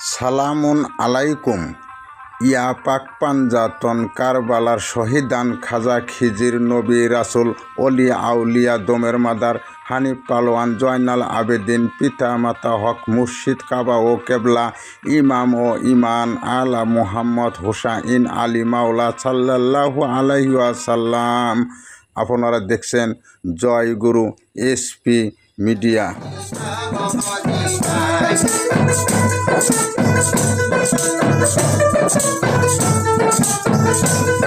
সালামুন আলাইকুম। ইয়া পাক পাঞ্জাতন কারবালার শহীদান খাজা খিজির নবী রাসুল অলি আউলিয়া দোমের মাদার হানিফ পালোয়ান জয়নাল আবেদিন পিতা মাতা হক মুর্শিদ কাবা ও কেবলা ইমাম ও ইমান আলা মুহাম্মদ হুসাইন আলী মাওলা সাল্লাল্লাহু আলাইহি ওয়াসাল্লাম। আপনারা দেখছেন জয় গুরু এসপি মিডিয়া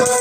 I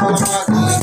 amor,